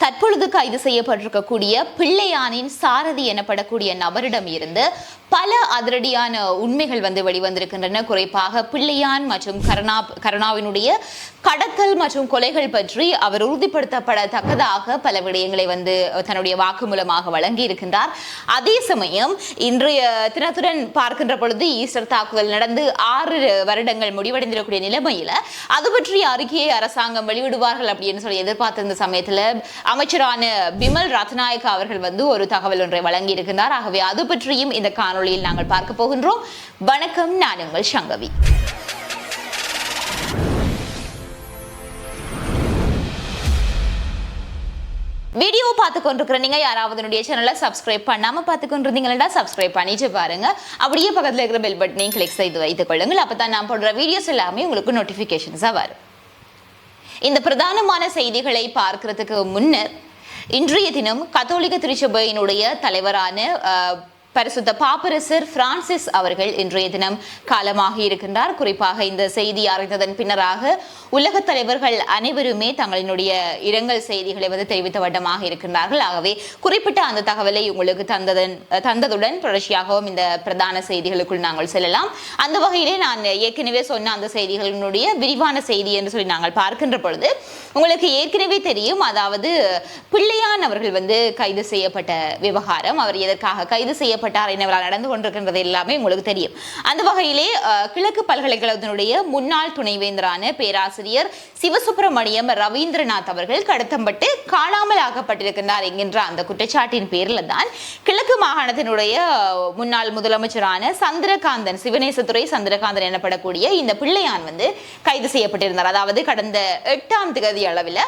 தற்பொழுது கைது செய்யப்பட்டிருக்கக்கூடிய பிள்ளையானின் சாரதி எனப்படக்கூடிய நபரிடம் இருந்து பல அதிரடியான உண்மைகள் வந்து வெளிவந்திருக்கின்றன. குறிப்பாக பிள்ளையான் மற்றும் கருணா கருணாவினுடைய கடத்தல் மற்றும் கொலைகள் பற்றி அவர் உறுதிப்படுத்தப்படத்தக்கதாக பல விடயங்களை வந்து தன்னுடைய வாக்குமூலமாக வழங்கி இருக்கின்றார் அதே சமயம் இன்றைய தினத்துடன் பார்க்கின்ற பொழுது ஈஸ்டர் தாக்குதல் நடந்து ஆறு வருடங்கள் முடிவடைந்திருக்கக்கூடிய நிலைமையில அது பற்றிய அறிக்கையை அரசாங்கம் வெளியிடுவார்கள் அப்படின்னு சொல்லி எதிர்பார்த்திருந்த சமயத்துல அமைச்சரான பிமல் ரத்நாயக்கா அவர்கள் வந்து ஒரு தகவல் ஒன்றை வழங்கி ஆகவே அது பற்றியும் இந்த காணொளியில் நாங்கள் பார்க்க போகின்றோம். வணக்கம் நான் உங்கள் சங்கவி. வீடியோ பார்த்து கொண்டிருக்கிறீங்க யாராவது என்னுடைய சேனலை சப்ஸ்கிரைப் பண்ணாம பார்த்து கொண்டிருந்தீங்கன்னா சப்ஸ்கிரைப் பண்ணிட்டு பாருங்க. அப்படியே பக்கத்தில் இருக்கிற பெல் பட்டனையும் கிளிக் செய்து வைத்துக் கொள்ளுங்கள். அப்போ தான் நான் போடுற வீடியோஸ் எல்லாமே உங்களுக்கு நோட்டிஃபிகேஷன்ஸாக வரும். இந்த பிரதானமான செய்திகளை பார்க்கறதுக்கு முன்னர் இன்றைய தினம் கத்தோலிக்க திருச்சபையினுடைய தலைவரான பரிசுத்த பாப்பரசர் பிரான்சிஸ் அவர்கள் இன்றைய தினம் காலமாகி இருக்கின்றார். குறிப்பாக இந்த செய்தி அறிந்ததன் பின்னராக உலகத் தலைவர்கள் அனைவருமே தங்களினுடைய இரங்கல் செய்திகளை வந்து தெரிவித்த வட்டமாக இருக்கின்றார்கள். ஆகவே குறிப்பிட்ட அந்த தகவலை உங்களுக்கு தந்ததன் தந்ததுடன் தொடர்ச்சியாகவும் இந்த பிரதான செய்திகளுக்குள் நாங்கள் செல்லலாம். அந்த வகையிலே நான் ஏற்கனவே சொன்ன அந்த செய்திகளினுடைய விரிவான செய்தி என்று சொல்லி நாங்கள் பார்க்கின்ற பொழுது உங்களுக்கு ஏற்கனவே தெரியும் அதாவது பிள்ளையான் அவர்கள் வந்து கைது செய்யப்பட்ட விவகாரம். அவர் எதற்காக கைது செய்யப்பட்டார் என்னவெல்லாம் நடந்து கொண்டிருக்கின்றது எல்லாமே உங்களுக்கு தெரியும். அந்த வகையிலே கிழக்கு பல்கலைக்கழகத்தினுடைய முன்னாள் துணைவேந்தரான பேராசிரியர் சிவசுப்பிரமணியம் ரவீந்திரநாத் அவர்கள் கடத்தப்பட்டு காணாமல் ஆக்கப்பட்டிருக்கின்றார் என்கின்ற அந்த குற்றச்சாட்டின் பேரில் தான் கிழக்கு மாகாணத்தினுடைய முன்னாள் முதலமைச்சரான சந்திரகாந்தன் சிவநேசத்துறை சந்திரகாந்தன் எனப்படக்கூடிய இந்த பிள்ளையான் வந்து கைது செய்யப்பட்டிருந்தார். அதாவது கடந்த எட்டாம் திகதி அளவில்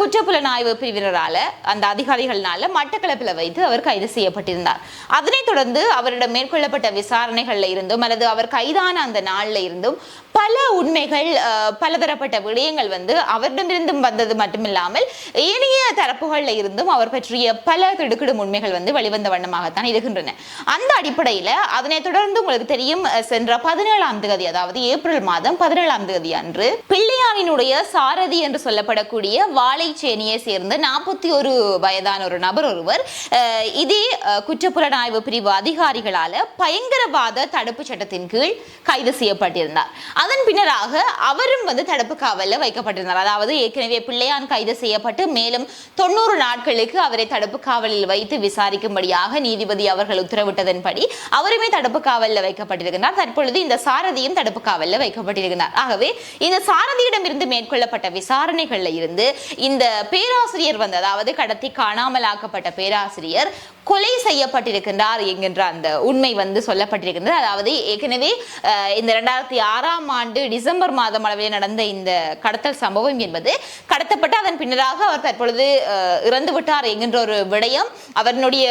குற்றப்புலனாய்வு பிரிவினரால அந்த அதிகாரிகள்னால மட்டக்களப்பில் வைத்து அவர் கைது செய்யப்பட்டிருந்தார். அதனை இதனைத் தொடர்ந்து அவரிடம் மேற்கொள்ளப்பட்ட விசாரணைகள்ல இருந்தும் அல்லது அவர் கைதான அந்த நாள்ல இருந்தும் பல உண்மைகள் பலதரப்பட்ட விடயங்கள் வந்து அவரிடமிருந்தும் வந்தது மட்டுமில்லாமல் ஏனைய தரப்புகள்ல இருந்தும் அவர் பற்றிய பல திடுக்கிடும் உண்மைகள் வந்து வெளிவந்த வண்ணமாகத்தான் இருக்கின்றன. அந்த அடிப்படையில அதனைத் தொடர்ந்து உங்களுக்கு தெரியும் சென்ற பதினேழாம் தேதி அதாவது ஏப்ரல் மாதம் பதினேழாம் தேதி அன்று பிள்ளையானினுடைய சாரதி என்று சொல்லப்படக்கூடிய வாழைச்சேனியை சேர்ந்த நாற்பத்தி ஒரு வயதான ஒரு நபர் ஒருவர் இதே குற்றப்புலனாய்வு பிரிவு அதிகாரிகளால பயங்கரவாத தடுப்பு சட்டத்தின் கீழ் கைது செய்யப்பட்டிருந்தார். அதன் பின்னராக அவரும் வந்து தடுப்பு காவலில் வைக்கப்பட்டிருந்தார். அதாவது ஏற்கனவே பிள்ளையான் கைது செய்யப்பட்டு மேலும் தொண்ணூறு நாட்களுக்கு அவரை தடுப்பு காவலில் வைத்து விசாரிக்கும்படியாக நீதிபதி அவர்கள் உத்தரவிட்டதன்படி அவருமே தடுப்பு காவலில் வைக்கப்பட்டிருக்கிறார். தற்பொழுது இந்த சாரதியும் தடுப்பு காவலில் வைக்கப்பட்டிருக்கிறார். ஆகவே இந்த சாரதியிடமிருந்து மேற்கொள்ளப்பட்ட விசாரணைகளில் இருந்து இந்த பேராசிரியர் வந்து அதாவது கடத்தி காணாமலாக்கப்பட்ட பேராசிரியர் கொலை செய்யப்பட்டிருக்கின்றார் என்கின்ற அந்த உண்மை வந்து சொல்லப்பட்டிருக்கின்றது. அதாவது ஏற்கனவே இந்த ரெண்டாயிரத்தி ஆறாம் ஆண்டு டிசம்பர் மாதம் அளவில் நடந்த இந்த கடத்தல் சம்பவம் என்பது கடத்தப்பட்டு அதன் பின்னராக அவர் தற்பொழுது இறந்து விட்டார் என்கின்ற ஒரு விடயம் அவருடைய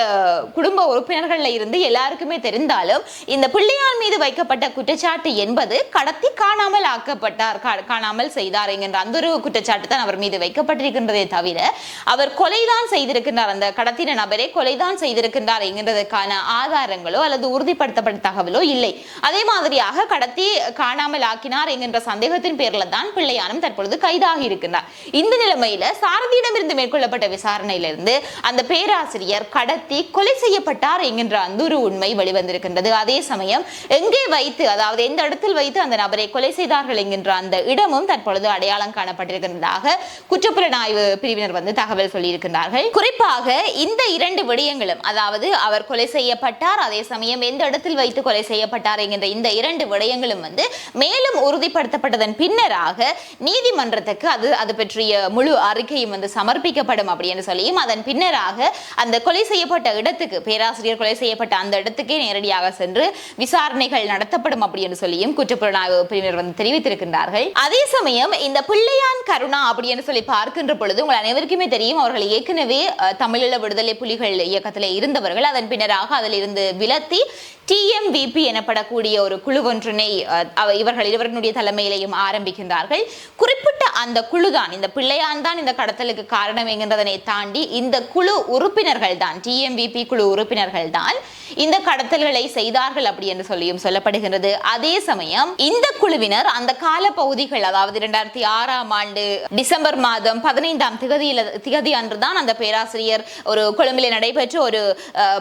குடும்ப உறுப்பினர்கள்ல இருந்து எல்லாருக்குமே தெரிந்தாலும் இந்த பிள்ளையார் மீது வைக்கப்பட்ட குற்றச்சாட்டு என்பது கடத்தி காணாமல் ஆக்கப்பட்டார் கா- காணாமல் செய்தார் என்கின்ற அந்த ஒரு குற்றச்சாட்டு தான் அவர் மீது வைக்கப்பட்டிருக்கின்றதே தவிர அவர் கொலைதான் செய்திருக்கின்றார். அந்த கடத்தின நபரை கொலைதான் செய்திருக்கின்றார் என்கின்றதற்கான ஆதாரங்களோ அல்லது உறுதிப்படுத்தப்பட்ட தகவலோ இல்லை. அதே மாதிரியாக கடத்தி காணாமல் ஆக்கினார் என்கின்ற சந்தேகத்தின் பேரில் தான் பிள்ளையானும் தற்பொழுது கைதாகி இருக்கின்றார். இந்த நிலைமையில சாரதியிடமிருந்து மேற்கொள்ளப்பட்ட விசாரணையிலிருந்து அந்த பேராசிரியர் கடத்தி கொலை செய்யப்பட்டார் என்கின்ற அந்த ஒரு உண்மை வெளிவந்திருக்கின்றது. அதே சமயம் எங்கே வைத்து அதாவது எந்த இடத்தில் வைத்து அந்த நபரை கொலை செய்தார்கள் என்கின்ற அந்த இடமும் தற்பொழுது அடையாளம் காணப்பட்டிருக்கின்றதாக குற்றப்புலனாய்வு பிரிவினர் வந்து தகவல் சொல்லியிருக்கின்றார்கள். குறிப்பாக இந்த இரண்டு விடயங்கள் விடயங்களும் அதாவது அவர் கொலை செய்யப்பட்டார் அதே சமயம் எந்த இடத்தில் வைத்து கொலை செய்யப்பட்டார் என்கின்ற இந்த இரண்டு விடயங்களும் வந்து மேலும் உறுதிப்படுத்தப்பட்டதன் பின்னராக நீதிமன்றத்துக்கு அது அது பற்றிய முழு அறிக்கையும் வந்து சமர்ப்பிக்கப்படும் அப்படின்னு சொல்லியும் அதன் பின்னராக அந்த கொலை செய்யப்பட்ட இடத்துக்கு பேராசிரியர் கொலை செய்யப்பட்ட அந்த இடத்துக்கே நேரடியாக சென்று விசாரணைகள் நடத்தப்படும் அப்படின்னு சொல்லியும் குற்றப்புலனாய்வு பிரிவினர் வந்து தெரிவித்திருக்கின்றார்கள். அதே சமயம் இந்த பிள்ளையான் கருணா அப்படின்னு சொல்லி பார்க்கின்ற பொழுது உங்கள் அனைவருக்குமே தெரியும் அவர்கள் ஏற்கனவே தமிழீழ விடுதலை புலிகள் இயக்கத்தில் இருந்தவர்கள் அதன் பின்னராக அதில் இருந்து விலத்தி டிஎம்விபி எனப்படக்கூடிய ஒரு குழு ஒன்றினை அஹ், இவர்கள் இருவருடைய தலைமையிலையும் ஆரம்பிக்கின்றார்கள். குறிப்பிட்ட அந்த குழுதான் இந்த பிள்ளையான் தான் இந்த கடத்தலுக்கு காரணம் என்கின்றதனை தாண்டி இந்த குழு உறுப்பினர்கள் தான் டிஎம்விபி குழு உறுப்பினர்கள் தான் இந்த கடத்தல்களை செய்தார்கள் அப்படி என்று சொல்லியும் சொல்லப்படுகின்றது. அதே சமயம் இந்த குழுவினர் அந்த கால பகுதிகள் அதாவது இரண்டாயிரத்தி ஆறாம் ஆண்டு டிசம்பர் மாதம் பதினைந்தாம் திகதியில திகதி அன்றுதான் அந்த பேராசிரியர் ஒரு கொழும்பில் நடைபெற்ற ஒரு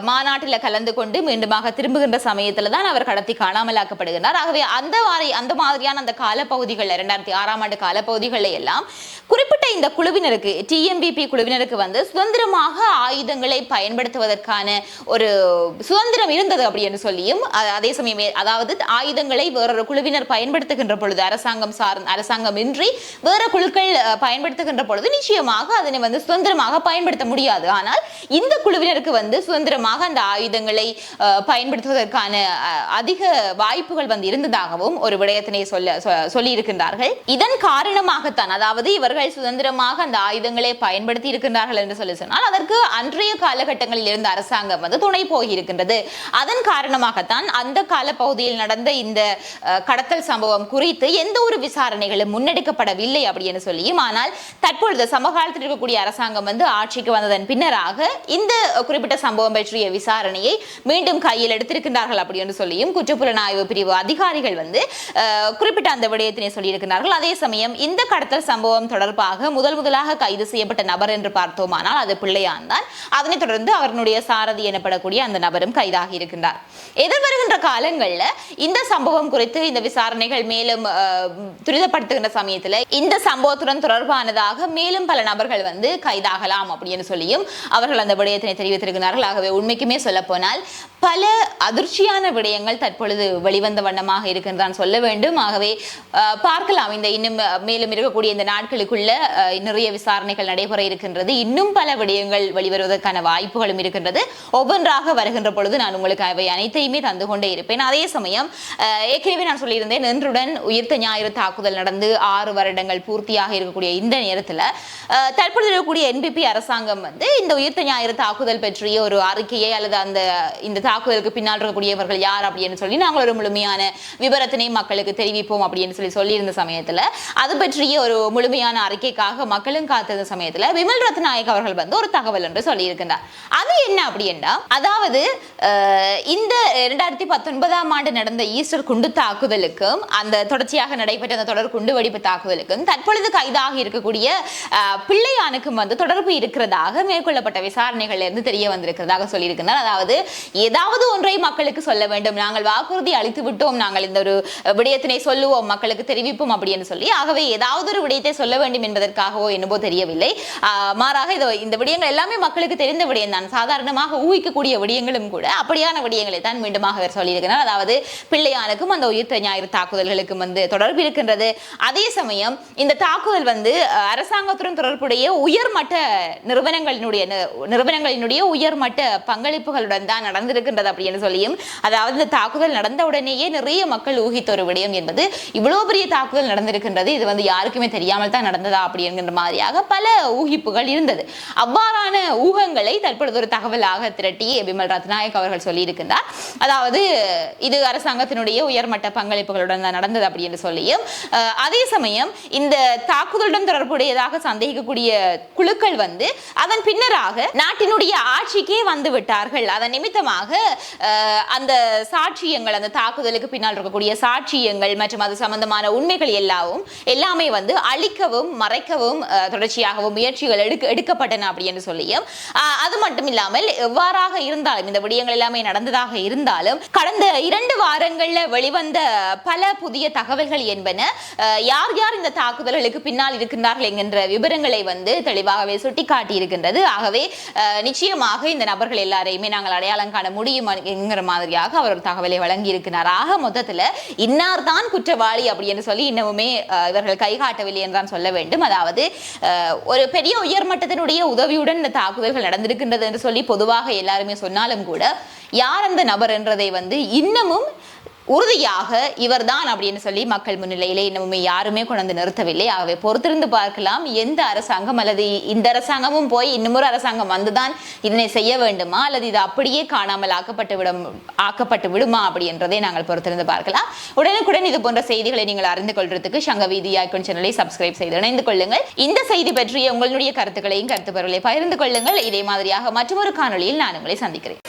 மாநாட்டில் கலந்து கொண்டு மீண்டுமாக திரும்புகின்ற சமயத்துல தான் அவர் கடத்தி காணாமலாக்கப்படுகிறார் ஆகவே அந்த மாதிரி அந்த மாதிரியான அந்த காலப்பகுதிகளில் இரண்டாயிரத்தி ஆறாம் ஆண்டு காலப்பகுதிகளில் எல்லாம் குறிப்பிட்ட இந்த குழுவினருக்கு டிஎம்பிபி குழுவினருக்கு வந்து சுதந்திரமாக ஆயுதங்களை பயன்படுத்துவதற்கான ஒரு சுதந்திரம் இருந்தது அப்படி என்று சொல்லியும் அதே சமயம் அதாவது ஆயுதங்களை வேறொரு குழுவினர் பயன்படுத்துகின்ற பொழுது அரசாங்கம் சார் அரசாங்கம் இன்றி வேற குழுக்கள் பயன்படுத்துகின்ற பொழுது நிச்சயமாக அதனை வந்து சுதந்திரமாக பயன்படுத்த முடியாது. ஆனால் இந்த குழுவினருக்கு வந்து சுதந்திரமாக அந்த ஆயுதங்களை பயன்படுத்துவதற்கு பயன்படுத்துவதற்கான அதிக வாய்ப்புகள் வந்து இருந்ததாகவும் ஒரு விடயத்தினை சொல்ல சொல்லி இருக்கின்றார்கள் இதன் காரணமாகத்தான் அதாவது இவர்கள் சுதந்திரமாக அந்த ஆயுதங்களை பயன்படுத்தி இருக்கின்றார்கள் என்று சொல்லி சொன்னால் அதற்கு அன்றைய காலகட்டங்களில் இருந்த அரசாங்கம் வந்து துணை போகியிருக்கின்றது. அதன் காரணமாகத்தான் அந்த கால பகுதியில் நடந்த இந்த கடத்தல் சம்பவம் குறித்து எந்த ஒரு விசாரணைகளும் முன்னெடுக்கப்படவில்லை அப்படின்னு சொல்லியும் ஆனால் தற்பொழுது சமகாலத்தில் இருக்கக்கூடிய அரசாங்கம் வந்து ஆட்சிக்கு வந்ததன் பின்னராக இந்த குறிப்பிட்ட சம்பவம் பற்றிய விசாரணையை மீண்டும் கையில் இருக்கின்றார்கள் அப்படி என்று சொல்லியும் குற்றப்புலனாய்வு பிரிவு அதிகாரிகள் வந்து குறிப்பிட்ட அந்த விடயத்தினை சொல்லியிருக்கிறார்கள் அதே சமயம் இந்த கடத்தல் சம்பவம் தொடர்பாக முதல் முதலாக கைது செய்யப்பட்ட நபர் என்று பார்த்தோமானால் அது பிள்ளையான் தான். அதனைத் தொடர்ந்து அவர்களுடைய சாரதி எனப்படக்கூடிய அந்த நபரும் கைதாகி இருக்கின்றார். எதிர்வருகின்ற காலங்களில் இந்த சம்பவம் குறித்து இந்த விசாரணைகள் மேலும் துரிதப்படுத்துகின்ற சமயத்தில் இந்த சம்பவத்துடன் தொடர்பானதாக மேலும் பல நபர்கள் வந்து கைதாகலாம் அப்படின்னு சொல்லியும் அவர்கள் அந்த விடயத்தினை தெரிவித்திருக்கிறார்கள் ஆகவே உண்மைக்குமே சொல்லப்போனால் பல அது அதிர்ச்சியான விடயங்கள் தற்பொழுது வெளிவந்த வண்ணமாக இருக்கின்றான் சொல்ல வேண்டும். ஆகவே பார்க்கலாம். இந்த இன்னும் மேலும் இருக்கக்கூடிய இந்த நாட்களுக்குள்ள நிறைய விசாரணைகள் நடைபெற இருக்கின்றது. இன்னும் பல விடயங்கள் வெளிவருவதற்கான வாய்ப்புகளும் இருக்கின்றது. ஒவ்வொன்றாக வருகின்ற பொழுது நான் உங்களுக்கு அவை அனைத்தையுமே தந்து கொண்டே இருப்பேன். அதே சமயம் ஏற்கனவே நான் சொல்லியிருந்தேன் இன்றுடன் உயிர்த்த ஞாயிறு தாக்குதல் நடந்து ஆறு வருடங்கள் பூர்த்தியாக இருக்கக்கூடிய இந்த நேரத்தில் தற்பொழுது இருக்கக்கூடிய என்பிபி அரசாங்கம் வந்து இந்த உயிர்த்த ஞாயிறு தாக்குதல் பற்றிய ஒரு அறிக்கையை அல்லது அந்த இந்த தாக்குதலுக்கு பின்னால் கொள்ளக்கூடியவர்கள் யார் அப்படின்னு சொல்லி நாங்கள் ஒரு முழுமையான விபரத்தினை மக்களுக்கு தெரிவிப்போம் அப்படின்னு சொல்லி சொல்லியிருந்த சமயத்தில். அது பற்றிய ஒரு முழுமையான அறிக்கைக்காக மக்களும் காத்திருந்த சமயத்தில் விமல் ரத்நாயக் அவர்கள் வந்து ஒரு தகவல் என்று சொல்லியிருக்கின்றார். அது என்ன அப்படின்னா அதாவது இந்த இரண்டாயிரத்தி பத்தொன்பதாம் ஆண்டு நடந்த ஈஸ்டர் குண்டு தாக்குதலுக்கும் அந்த தொடர்ச்சியாக நடைபெற்ற அந்த தொடர் குண்டு வெடிப்பு தாக்குதலுக்கும் தற்பொழுது கைதாக இருக்கக்கூடிய பிள்ளையானுக்கும் வந்து தொடர்பு இருக்கிறதாக மேற்கொள்ளப்பட்ட விசாரணைகள் இருந்து தெரிய வந்திருக்கிறதாக சொல்லியிருக்கிறார் அதாவது ஏதாவது ஒன்றை மக்கள் மக்களுக்கு சொல்ல வேண்டும். நாங்கள் வாக்குறுதி அளித்து விட்டோம். நாங்கள் இந்த ஒரு விடயத்தினை சொல்லுவோம். மக்களுக்கு தெரிவிப்போம் அப்படின்னு சொல்லி. ஆகவே ஏதாவது ஒரு விடயத்தை சொல்ல வேண்டும் என்பதற்காகவோ என்னவோ தெரியவில்லை. மாறாக இது இந்த விடயங்கள் எல்லாமே மக்களுக்கு தெரிந்த விடயம் தான். சாதாரணமாக ஊகிக்கக்கூடிய விடயங்களும் கூட அப்படியான விடயங்களை தான் மீண்டுமாக அவர் சொல்லியிருக்கிறார். அதாவது பிள்ளையானுக்கும் அந்த உயிர்த்த ஞாயிறு தாக்குதல்களுக்கும் வந்து தொடர்பு இருக்கின்றது. அதே சமயம் இந்த தாக்குதல் வந்து அரசாங்கத்துடன் தொடர்புடைய உயர்மட்ட நிறுவனங்களினுடைய நிறுவனங்களினுடைய உயர்மட்ட பங்களிப்புகளுடன் தான் நடந்திருக்கின்றது அப்படின்னு விடயம். அதாவது இந்த தாக்குதல் நடந்த உடனேயே நிறைய மக்கள் ஊகித்த ஒரு விடயம் என்பது இவ்வளவு பெரிய தாக்குதல் நடந்திருக்கின்றது. இது வந்து யாருக்குமே தெரியாமல் தான் நடந்ததா அப்படி என்கின்ற மாதிரியாக பல ஊகிப்புகள் இருந்தது. அவ்வாறான ஊகங்களை தற்பொழுது ஒரு தகவலாக திரட்டி விமல் ரத்நாயக் அவர்கள் சொல்லியிருக்கின்றார். அதாவது இது அரசாங்கத்தினுடைய உயர்மட்ட பங்களிப்புகளுடன் தான் நடந்தது அப்படி என்று சொல்லியும் அதே சமயம் இந்த தாக்குதலுடன் தொடர்புடையதாக சந்தேகிக்கக்கூடிய குழுக்கள் வந்து அதன் பின்னராக நாட்டினுடைய ஆட்சிக்கே வந்து விட்டார்கள். அதன் நிமித்தமாக அந்த சாட்சியங்கள் அந்த தாக்குதலுக்கு பின்னால் இருக்கக்கூடிய சாட்சியங்கள் மற்றும் அது சம்பந்தமான உண்மைகள் எல்லாவும் எல்லாமே வந்து அழிக்கவும் மறைக்கவும் தொடர்ச்சியாகவும் முயற்சிகள் எடுக்க எடுக்கப்பட்டன அப்படி என்று சொல்லியும் அது மட்டும் இல்லாமல் எவ்வாறாக இருந்தாலும் இந்த விடயங்கள் எல்லாமே நடந்ததாக இருந்தாலும் கடந்த இரண்டு வாரங்கள்ல வெளிவந்த பல புதிய தகவல்கள் என்பன யார் யார் இந்த தாக்குதல்களுக்கு பின்னால் இருக்கின்றார்கள் என்கின்ற விவரங்களை வந்து தெளிவாகவே சுட்டிக்காட்டி இருக்கின்றது ஆகவே நிச்சயமாக இந்த நபர்கள் எல்லாரையுமே நாங்கள் அடையாளம் காண முடியும் என்கிற மாதிரியாக அவர் ஒரு தகவலை வழங்கி இருக்கிறார் ஆக இன்னார் தான் குற்றவாளி அப்படி என்று சொல்லி இன்னமுமே இவர்கள் கை காட்டவில்லை என்றான் சொல்ல வேண்டும். அதாவது ஒரு பெரிய உயர்மட்டத்தினுடைய உதவியுடன் இந்த தாக்குதல்கள் நடந்திருக்கின்றது என்று சொல்லி பொதுவாக எல்லாருமே சொன்னாலும் கூட யார் அந்த நபர் என்றதை வந்து இன்னமும் உறுதியாக இவர்தான் அப்படின்னு சொல்லி மக்கள் முன்னிலையிலே இன்னமுமே யாருமே கொண்டு நிறுத்தவில்லை. ஆகவே பொறுத்திருந்து பார்க்கலாம் எந்த அரசாங்கம் அல்லது இந்த அரசாங்கமும் போய் இன்னுமொரு அரசாங்கம் வந்துதான் இதனை செய்ய வேண்டுமா? அல்லது இது அப்படியே காணாமல் ஆக்கப்பட்டு விடும் ஆக்கப்பட்டு விடுமா அப்படின்றதை நாங்கள் பொறுத்திருந்து பார்க்கலாம். உடனுக்குடன் இது போன்ற செய்திகளை நீங்கள் அறிந்து கொள்றதுக்கு சங்க வீதி ஐக்கன் சேனலை சப்ஸ்கிரைப் செய்து இணைந்து கொள்ளுங்கள். இந்த செய்தி பற்றிய உங்களுடைய கருத்துக்களையும் கருத்து பரவலை பகிர்ந்து கொள்ளுங்கள். இதே மாதிரியாக மற்றொரு காணொளியில் நான் உங்களை சந்திக்கிறேன்.